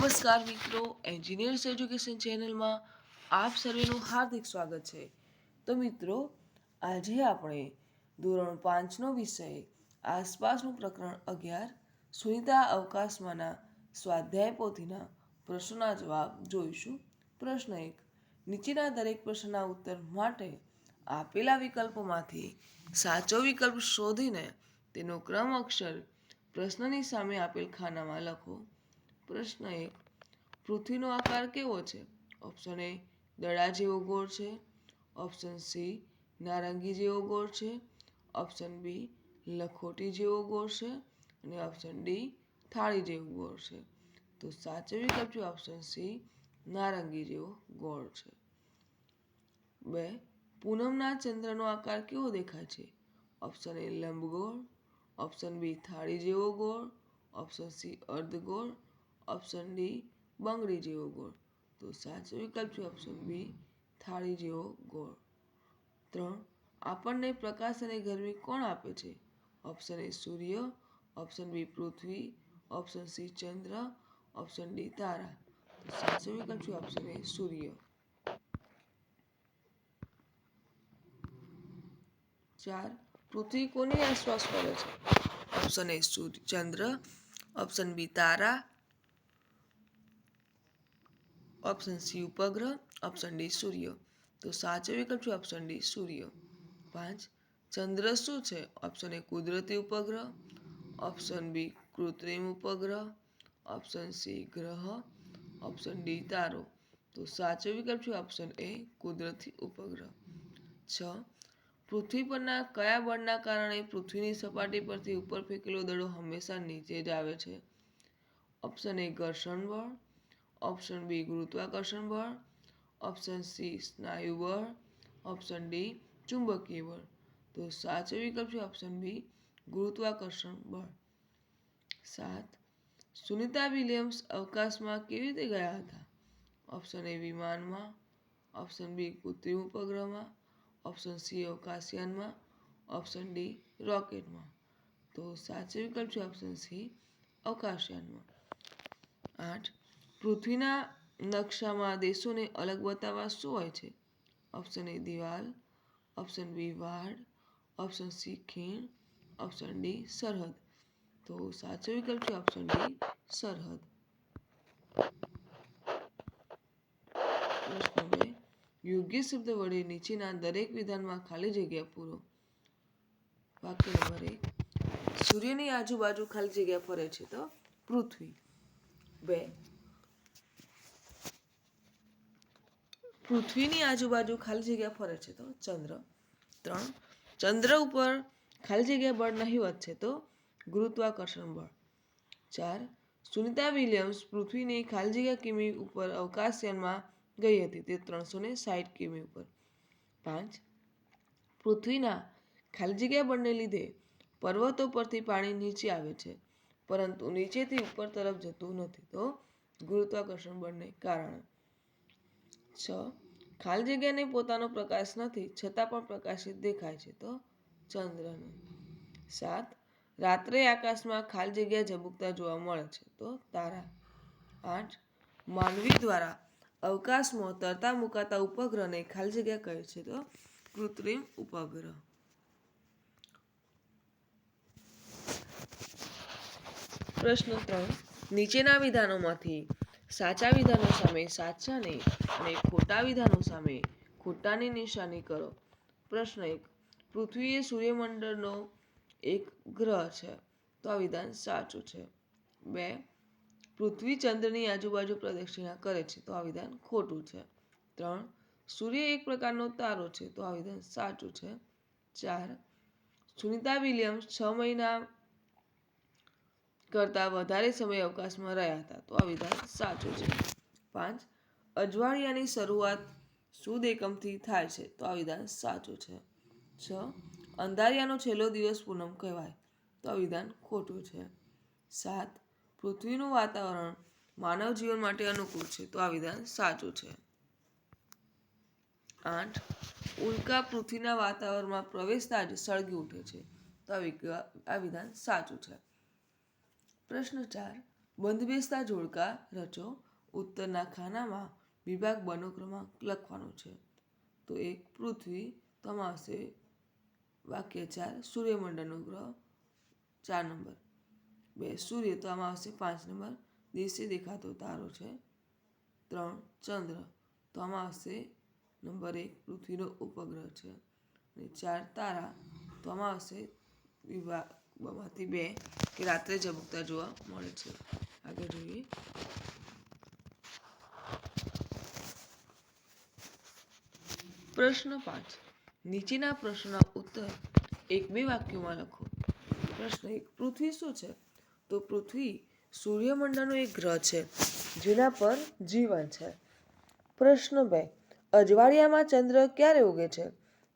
નમસ્કાર મિત્રો engineers education ચેનલમાં આપ સર્વેનું હાર્દિક સ્વાગત છે. તો મિત્રો, આજે આપણે ધોરણ પાંચનો વિષય, આસપાસનું પ્રકરણ અગિયાર, સુનિતા અવકાશમાંના સ્વાધ્યાય પોથીના પ્રશ્નોના જવાબ જોઈશું. પ્રશ્ન એક, નીચેના દરેક પ્રશ્નના ઉત્તર માટે આપેલા વિકલ્પોમાંથી સાચો વિકલ્પ શોધીને તેનો ક્રમ અક્ષર પ્રશ્નની સામે આપેલ ખાનામાં લખો. પ્રશ્ન એક પૃથ્વીનો આકાર કેવો છે? ઓપ્શન એ દડા જેવો ગોળ છે. ઓપ્શન સી નારંગી જેવો ગોળ છે. ઓપ્શન બી લખોટી જેવો ગોળ છે. અને ઓપ્શન ડી થાળી જેવો ગોળ છે. તો સાચો વિકલ્પ છે ઓપ્શન સી નારંગી જેવો ગોળ છે. બે, પૂનમના ચંદ્રનો આકાર કેવો દેખાય છે? ઓપ્શન એ લંબગોળ. ઓપ્શન બી થાળી જેવો ગોળ. ઓપ્શન સી અર્ધગોળ. ઓપ્શન ડી બંગડી જેવો ગોળ. તો સાચો વિકલ્પ છે ઓપ્શન બી થાળી જેવો ગોળ. ત્રણ, આપણને પ્રકાશ અને ગરમી કોણ આપે છે? ઓપ્શન એ સૂર્ય ઓપ્શન બી પૃથ્વી ઓપ્શન સી ચંદ્ર ઓપ્શન ડી તારા. તો સાચો વિકલ્પ છે ઓપ્શન એ સૂર્ય. ચાર, પૃથ્વી કોની આસપાસ ફરે છે? ઓપ્શન એ સૂર્ય, ચંદ્ર ઓપ્શન બી તારા ઓપ્શન સી ઉપગ્રહ ઓપ્શન ડી સૂર્ય તો સાચો વિકલ્પ છે ઓપ્શન ડી સૂર્ય પાંચ, ચંદ્ર શું છે? ઓપ્શન એ કુદરતી ઉપગ્રહ ઓપ્શન બી કૃત્રિમ ઉપગ્રહ ઓપ્શન સી ગ્રહ ઓપ્શન ડી તારો. તો સાચો વિકલ્પ છે ઓપ્શન એ કુદરતી ઉપગ્રહ. છ, પૃથ્વી પરના કયા બળના કારણે પૃથ્વીની સપાટી પરથી ઉપર ફેંકેલો દડો હંમેશા નીચે જ આવે છે? ઓપ્શન એ ઘર્ષણ બળ ઓપ્શન બી ગુરુત્વાકર્ષણ બળ. ઓપ્શન સી સ્નાયુ બળ. ઓપ્શન ડી ચુંબકીય બળ. તો સાચો વિકલ્પ છે ઓપ્શન બી ગુરુત્વાકર્ષણ બળ. સાત, સુનિતા વિલિયમ્સ અવકાશમાં કેવી રીતે ગયા હતા? ઓપ્શન એ વિમાનમાં. ઓપ્શન બી કૃત્રિમ ઉપગ્રહમાં. ઓપ્શન સી અવકાશયાનમાં. ઓપ્શન ડી રોકેટમાં. તો સાચો વિકલ્પ છે ઓપ્શન સી અવકાશયાનમાં. આઠ પૃથ્વીના નકશામાં દેશોને અલગ બતાવવા શું હોય છે? ઓપ્શન એ દિવાલ. ઓપ્શન બી વાડ. ઓપ્શન સી ખીણ. ઓપ્શન ડી સરહદ. તો સાચો વિકલ્પ છે ઓપ્શન ડી સરહદ. પ્રશ્ન યોગ્ય શબ્દ વડે નીચેના દરેક વિધાનમાં ખાલી જગ્યા પૂરો. વાક્ય નંબર એક. સૂર્યની આજુબાજુ ખાલી જગ્યા ફરે છે તો પૃથ્વી. બે. પૃથ્વીની આજુબાજુ ખાલી જગ્યા ફરે છે તો ચંદ્ર. ત્રણ, ચંદ્ર ઉપર ખાલી જગ્યા બળ નહીવત છે તો ગુરુત્વાકર્ષણ બળ. ચાર, સુનિતા વિલિયમ્સ પૃથ્વીની ખાલી જગ્યા કિમી ઉપર અવકાશયાનમાં ગઈ હતી તે ત્રણસો ને સાઠ કિમી ઉપર. પાંચ, પૃથ્વીના ખાલી જગ્યા બળને લીધે પર્વતો પરથી પાણી નીચે આવે છે, પરંતુ નીચેથી ઉપર તરફ જતું નથી તો ગુરુત્વાકર્ષણ બળને કારણે. છ. ખાલી જગ્યાને પોતાનો પ્રકાશ નથી, છતાં પણ પ્રકાશિત દેખાય છે તો ચંદ્રનો. સાત. રાત્રે આકાશમાં ખાલી જગ્યા ઝબુકતા જોવા મળે છે તો તારા. આઠ. માનવી દ્વારા અવકાશમાં તરતા મુકાતા ઉપગ્રહને ખાલી જગ્યા કહે છે તો કૃત્રિમ ઉપગ્રહ. પ્રશ્ન ત્રણ. નીચેના વિધાનોમાંથી સાચા વિધાનો સામે સાચાની અને ખોટા વિધાનો સામે ખોટાની નિશાની કરો. પ્રશ્ન એક પૃથ્વી એ સૂર્યમંડળનો એક ગ્રહ છે, તો આ વિધાન સાચું છે. બે, પૃથ્વી ચંદ્રની આજુબાજુ પ્રદક્ષિણા કરે છે, તો આ વિધાન ખોટું છે. ત્રણ, સૂર્ય એક પ્રકારનો તારો છે, તો આ વિધાન સાચું છે. ચાર, સુનિતા વિલિયમ્સ છ મહિના કરતાં વધારે સમય અવકાશમાં રહ્યા હતા. તો આ વિધાન સાચું છે. પાંચ, અજવાળિયાની શરૂઆત સુદ એકમથી થાય છે. તો આ વિધાન સાચું છે. છ, અંધારિયાનો છેલ્લો દિવસ પૂનમ કહેવાય. તો આ વિધાન ખોટું છે. સાત, પૃથ્વીનું વાતાવરણ માનવ જીવન માટે અનુકૂળ છે. તો આ વિધાન સાચું છે. આઠ, ઉલ્કા પૃથ્વીના વાતાવરણમાં પ્રવેશતા જ સળગી ઉઠે છે. તો આ વિધાન સાચું છે. પ્રશ્ન ચાર બંધબેસતા જોડકા, રચો, ઉત્તરના ખાનામાં વિભાગ બનો ક્રમાંક લખવાનો છે. તો એક પૃથ્વી તો વાક્ય ચાર, સૂર્યમંડળનો ગ્રહ ચાર નંબર. બે, સૂર્ય તો આમાં પાંચ નંબર, દિવસે દેખાતો તારો છે. ત્રણ, ચંદ્ર તો આમાં નંબર એક પૃથ્વીનો ઉપગ્રહ છે. અને ચાર, તારા તો આમાં આવશે વિભાગમાંથી બે કે રાત્રે ઝબકતા જોવા મળે છે. આગળ જોઈએ. પ્રશ્ન પાંચ. નીચેના પ્રશ્નના ઉત્તર એક બે વાક્યોમાં લખો. પ્રશ્ન એક, પૃથ્વી શું છે? તો પૃથ્વી સૂર્યમંડળનો એક ગ્રહ છે, જેના પર જીવન છે. પ્રશ્ન બે. અજવાળિયામાં ચંદ્ર ક્યારે ઉગે છે?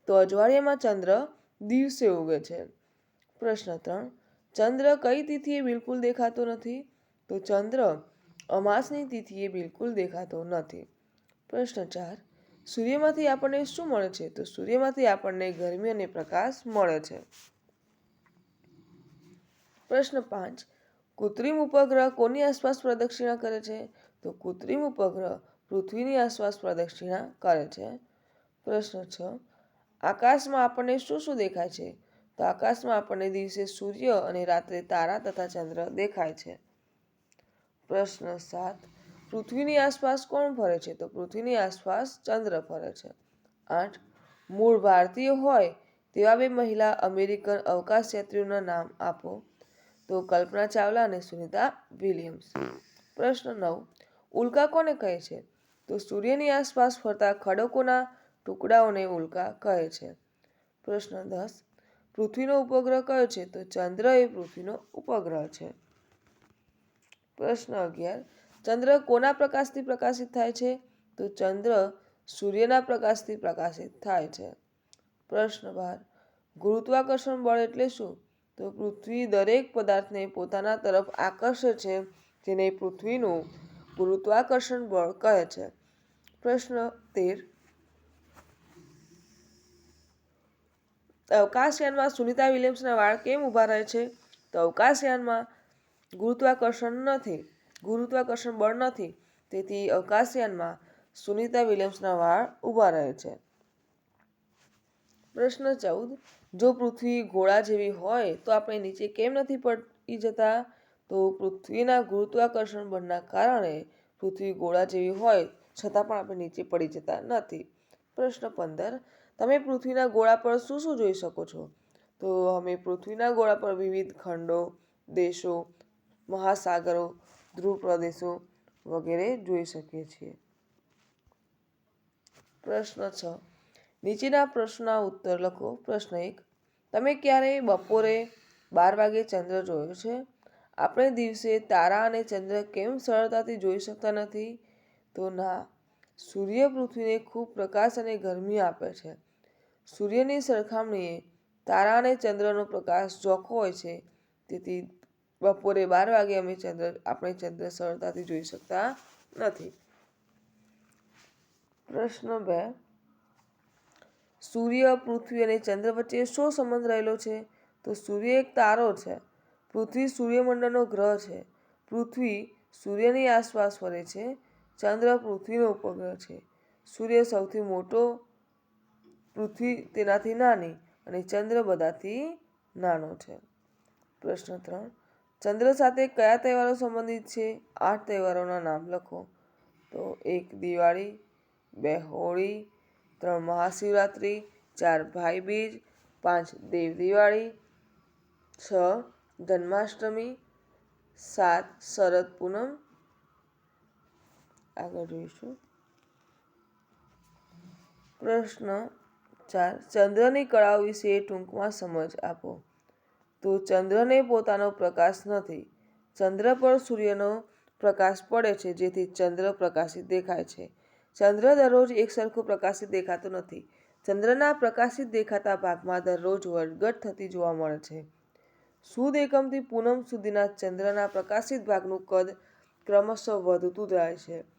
તો અજવાળિયામાં ચંદ્ર દિવસે ઉગે છે. પ્રશ્ન ત્રણ, ચંદ્ર કઈ તિથિએ બિલકુલ દેખાતો નથી? તો ચંદ્ર અમાસની તિથિએ બિલકુલ દેખાતો નથી. પ્રશ્ન ચાર, સૂર્યમાંથી આપણને શું મળે છે? તો સૂર્યમાંથી આપણને ગરમી અને પ્રકાશ મળે છે. પ્રશ્ન પાંચ, કૃત્રિમ ઉપગ્રહ કોની આસપાસ પ્રદક્ષિણા કરે છે? તો કૃત્રિમ ઉપગ્રહ પૃથ્વીની આસપાસ પ્રદક્ષિણા કરે છે. પ્રશ્ન છ, આકાશમાં આપણને શું શું દેખાય છે? તો આકાશમાં આપણને દિવસે સૂર્ય અને રાત્રે તારા તથા ચંદ્ર દેખાય છે. પ્રશ્ન સાત. પૃથ્વીની આસપાસ કોણ ફરે છે? તો પૃથ્વીની આસપાસ ચંદ્ર ફરે છે. આઠ. મૂળ ભારતીય હોય તેવા બે મહિલા અમેરિકન અવકાશયાત્રીઓના નામ આપો. તો કલ્પના ચાવલા અને સુનિતા વિલિયમ્સ. પ્રશ્ન નવ. ઉલ્કા કોને કહે છે? તો સૂર્યની આસપાસ ફરતા ખડકોના ટુકડાઓને ઉલ્કા કહે છે. પ્રશ્ન દસ. પૃથ્વીનો ઉપગ્રહ કયો છે? તો ચંદ્ર એ પૃથ્વીનો ઉપગ્રહ છે. પ્રશ્ન અગિયાર. ચંદ્ર કોના પ્રકાશથી પ્રકાશિત થાય છે? તો ચંદ્ર સૂર્યના પ્રકાશથી પ્રકાશિત થાય છે. પ્રશ્ન બાર. ગુરુત્વાકર્ષણ બળ એટલે શું? તો પૃથ્વી દરેક પદાર્થને પોતાના તરફ આકર્ષે છે, જેને પૃથ્વીનું ગુરુત્વાકર્ષણ બળ કહે છે. પ્રશ્ન તેર. અવકાશયાનમાં સુનિતા વિલિયમ્સના વાળ કેમ ઊભા રહે છે? તો અવકાશયાનમાં ગુરુત્વાકર્ષણ નથી, ગુરુત્વાકર્ષણ બળ નથી, તેથી અવકાશયાનમાં સુનિતા વિલિયમ્સના વાળ ઊભા રહે છે. પ્રશ્ન ચૌદ, જો પૃથ્વી ગોળા જેવી હોય તો આપણે નીચે કેમ નથી પડી જતા? તો પૃથ્વીના ગુરુત્વાકર્ષણ બળના કારણે પૃથ્વી ગોળા જેવી હોય છતાં પણ આપણે નીચે પડી જતા નથી. પ્રશ્ન પંદર તમે પૃથ્વીના ગોળા પર શું શું જોઈ શકો છો? તો અમે પૃથ્વીના ગોળા પર વિવિધ ખંડો, દેશો, મહાસાગરો, ધ્રુવ પ્રદેશો વગેરે જોઈ શકીએ છીએ. પ્રશ્ન છ. નીચેના પ્રશ્નના ઉત્તર લખો. પ્રશ્ન એક. તમે ક્યારેય બપોરે બાર વાગે ચંદ્ર જોયો છે? આપણે દિવસે તારા અને ચંદ્ર કેમ સરળતાથી જોઈ શકતા નથી? તો ના. સૂર્ય પૃથ્વીને ખૂબ પ્રકાશ અને ગરમી આપે છે. સૂર્યની સરખામણીએ તારા અને ચંદ્રનો પ્રકાશ ચોખ્ખો હોય છે. તેથી બપોરે બાર વાગે અમે ચંદ્ર, આપણે ચંદ્ર સરળતાથી જોઈ શકતા નથી. પ્રશ્ન બે. સૂર્ય, પૃથ્વી અને ચંદ્ર વચ્ચે શું સંબંધ રહેલો છે? તો સૂર્ય એક તારો છે. પૃથ્વી સૂર્યમંડળનો ગ્રહ છે. પૃથ્વી સૂર્યની આસપાસ ફરે છે. ચંદ્ર પૃથ્વીનો ઉપગ્રહ છે. સૂર્ય સૌથી મોટો પૃથ્વી તેનાથી નાની અને ચંદ્ર બધાથી નાનો છે. પ્રશ્ન ત્રણ. ચંદ્ર સાથે કયા તહેવારો સંબંધિત છે? આઠ તહેવારોના નામ લખો. તો એક દિવાળી, બે હોળી, ત્રણ મહાશિવરાત્રિ, ચાર ભાઈબીજ, પાંચ દેવ દિવાળી, છ જન્માષ્ટમી, સાત શરદ પૂનમ. આગળ જોઈશું. પ્રશ્ન ચાર ચંદ્રની કળાઓ વિશે ટૂંકમાં સમજ આપો. તો ચંદ્રને પોતાનો પ્રકાશ નથી. ચંદ્ર પર સૂર્યનો પ્રકાશ પડે છે, જેથી ચંદ્ર પ્રકાશિત દેખાય છે. ચંદ્ર દરરોજ એક સરખું પ્રકાશિત દેખાતો નથી. ચંદ્રના પ્રકાશિત દેખાતા ભાગમાં દરરોજ વળગટ થતી જોવા મળે છે. સુદ એકમથી પૂનમ સુધીના ચંદ્રના પ્રકાશિત ભાગનું કદ ક્રમશઃ વધતું જાય છે.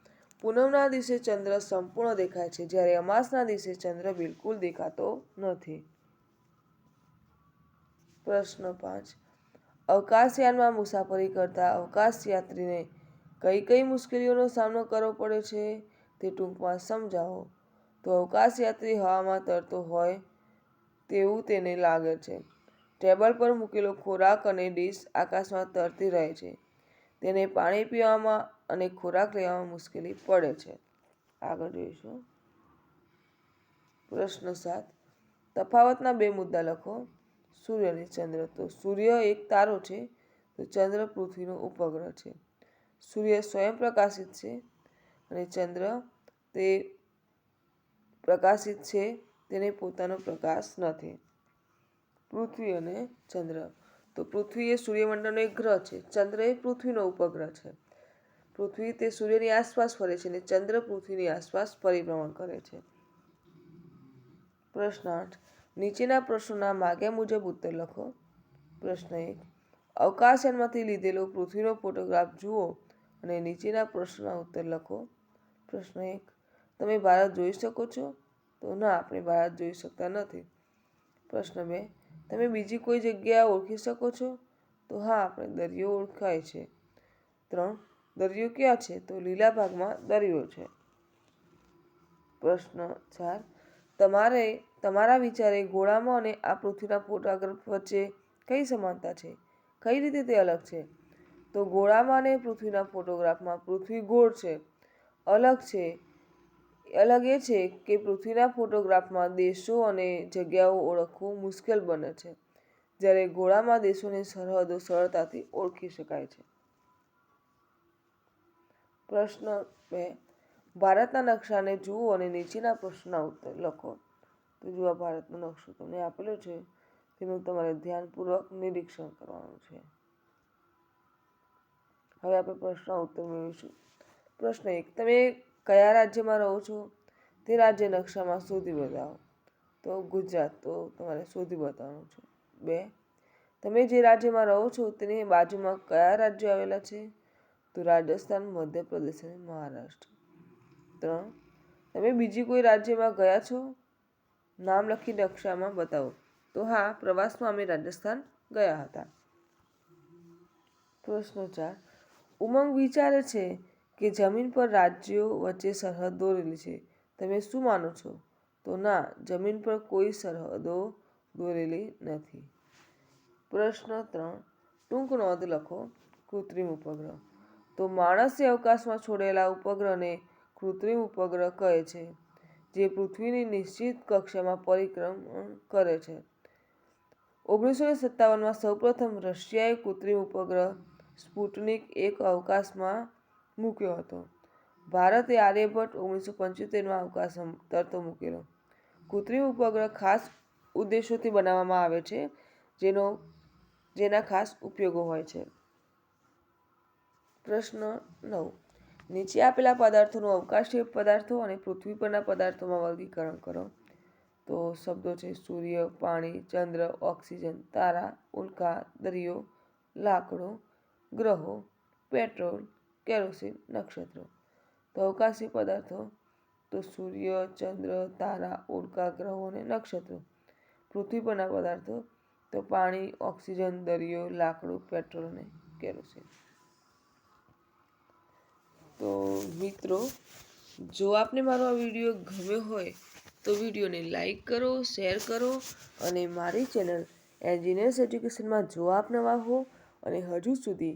પૂનમના દિવસે ચંદ્ર સંપૂર્ણ દેખાય છે, જ્યારે અમાસના દિવસે ચંદ્ર બિલકુલ દેખાતો નથી. પ્રશ્ન પાંચ. અવકાશયાનમાં મુસાફરી કરતા અવકાશયાત્રીને કઈ કઈ મુશ્કેલીઓનો સામનો કરવો પડે છે તે ટૂંકમાં સમજાવો. તો અવકાશયાત્રી હવામાં તરતો હોય તેવું તેને લાગે છે. ટેબલ પર મૂકેલો ખોરાક અને ડીશ આકાશમાં તરતી રહે છે. તેને પાણી પીવામાં અને ખોરાક લેવામાં મુશ્કેલી પડે છે. આગળ જોઈશું. પ્રશ્ન સાત. તફાવતના બે મુદ્દા લખો. સૂર્ય અને ચંદ્ર. તો સૂર્ય એક તારો છે, તો ચંદ્ર પૃથ્વીનો ઉપગ્રહ છે. સૂર્ય સ્વયં પ્રકાશિત છે અને ચંદ્ર તે પ્રકાશિત છે, તેને પોતાનો પ્રકાશ નથી. પૃથ્વી અને ચંદ્ર. તો પૃથ્વી એ સૂર્યમંડળનો એક ગ્રહ છે ચંદ્ર એ પૃથ્વીનો ઉપગ્રહ છે. પૃથ્વી તે સૂર્યની આસપાસ ફરે છે અને ચંદ્ર પૃથ્વીની આસપાસ પરિભ્રમણ કરે છે. પ્રશ્ન આઠ. નીચેના પ્રશ્નોના માગ્યા મુજબ ઉત્તર લખો. પ્રશ્ન એક. અવકાશયાનમાંથી લીધેલો પૃથ્વીનો ફોટોગ્રાફ જુઓ અને નીચેના પ્રશ્નોના ઉત્તર લખો. પ્રશ્ન એક. તમે ભારત જોઈ શકો છો? તો ના, આપણે ભારત જોઈ શકતા નથી. પ્રશ્ન બે. તમે બીજી કોઈ જગ્યા ઓળખી શકો છો? તો હા, આપણે દરિયો ઓળખાય છે. ત્રણ, દરિયો ક્યાં છે? તો લીલા ભાગમાં દરિયો છે. પ્રશ્ન ચાર, તમારે, તમારા વિચારે ઘોડામાં અને આ પૃથ્વીના ફોટોગ્રાફ વચ્ચે કઈ સમાનતા છે? કઈ રીતે તે અલગ છે? તો ઘોડામાં અને પૃથ્વીના ફોટોગ્રાફમાં પૃથ્વી ગોળ છે. અલગ છે. અલગ એ છે કે પૃથ્વીના ફોટોગ્રાફમાં દેશો અને જગ્યાઓ ઓળખવું મુશ્કેલ બને છે, જ્યારે ઘોડામાં દેશોની સરહદો સરળતાથી ઓળખી શકાય છે. પ્રશ્ન બે, ભારતના નકશાને જુઓ અને નીચેના પ્રશ્નના ઉત્તર લખો. તો જો આ ભારતનો નકશો તમને આપેલો છે, તેનું તમારે ધ્યાનપૂર્વક નિરીક્ષણ કરવાનું છે. હવે આપણે પ્રશ્ન ઉત્તર મેળવીશું. પ્રશ્ન એક, તમે કયા રાજ્યમાં રહો છો? તે રાજ્ય નકશામાં શોધી બતાવો. તો ગુજરાત, તો તમારે શોધી બતાવવાનું છે. બે, તમે જે રાજ્યમાં રહો છો તેની બાજુમાં કયા રાજ્યો આવેલા છે? તો રાજસ્થાન, મધ્યપ્રદેશ અને મહારાષ્ટ્ર. ત્રણ, તમે બીજી કોઈ રાજ્યમાં ગયા છો? નામ લખી નકશામાં બતાવો. તો હા, પ્રવાસમાં અમે રાજસ્થાન ગયા હતા. પ્રશ્ન ચાર, ઉમંગ વિચારે છે કે જમીન પર રાજ્યો વચ્ચે સરહદ દોરેલી છે. તમે શું માનો છો? તો ના, જમીન પર કોઈ સરહદો દોરેલી નથી. પ્રશ્ન ત્રણ. ટૂંક નોંધ લખો. કૃત્રિમ ઉપગ્રહ. તો માણસે અવકાશમાં છોડેલા ઉપગ્રહને કૃત્રિમ ઉપગ્રહ કહે છે, જે પૃથ્વીની નિશ્ચિત કક્ષામાં પરિક્રમણ કરે છે. ઓગણીસો સત્તાવનમાં સૌપ્રથમ રશિયાએ કૃત્રિમ ઉપગ્રહ સ્પુટનિક એક અવકાશમાં મૂક્યો હતો. ભારતે આર્યભટ્ટ ઓગણીસો પંચોતેરમાં અવકાશ તરતો મૂકેલો. કૃત્રિમ ઉપગ્રહ ખાસ ઉદ્દેશોથી બનાવવામાં આવે છે, જેનો, જેના ખાસ ઉપયોગો હોય છે. પ્રશ્ન નવ. નીચે આપેલા પદાર્થોનું અવકાશીય પદાર્થો અને પૃથ્વી પરના પદાર્થોમાં વર્ગીકરણ કરો. તો શબ્દો છે, સૂર્ય, પાણી, ચંદ્ર, ઓક્સિજન, તારા, ઉલ્કા, દરિયો, લાકડો, ગ્રહો, પેટ્રોલ કેરોસીન નક્ષત્રો. તો અવકાશી પદાર્થો તો સૂર્ય, ચંદ્ર, તારા ઉલ્કા ગ્રહો અને નક્ષત્રો. પૃથ્વી પરના પદાર્થો તો પાણી, ઓક્સિજન, દરિયો, લાકડું, પેટ્રોલ અને કેરોસીન. તો મિત્રો, જો આપને મારો આ વીડિયો ગમ્યો હોય, તો વિડીયોને લાઈક કરો, શેર કરો અને મારી ચેનલ એન્જિનિયર્સ એજ્યુકેશનમાં જો આપ નવા હો અને હજુ સુધી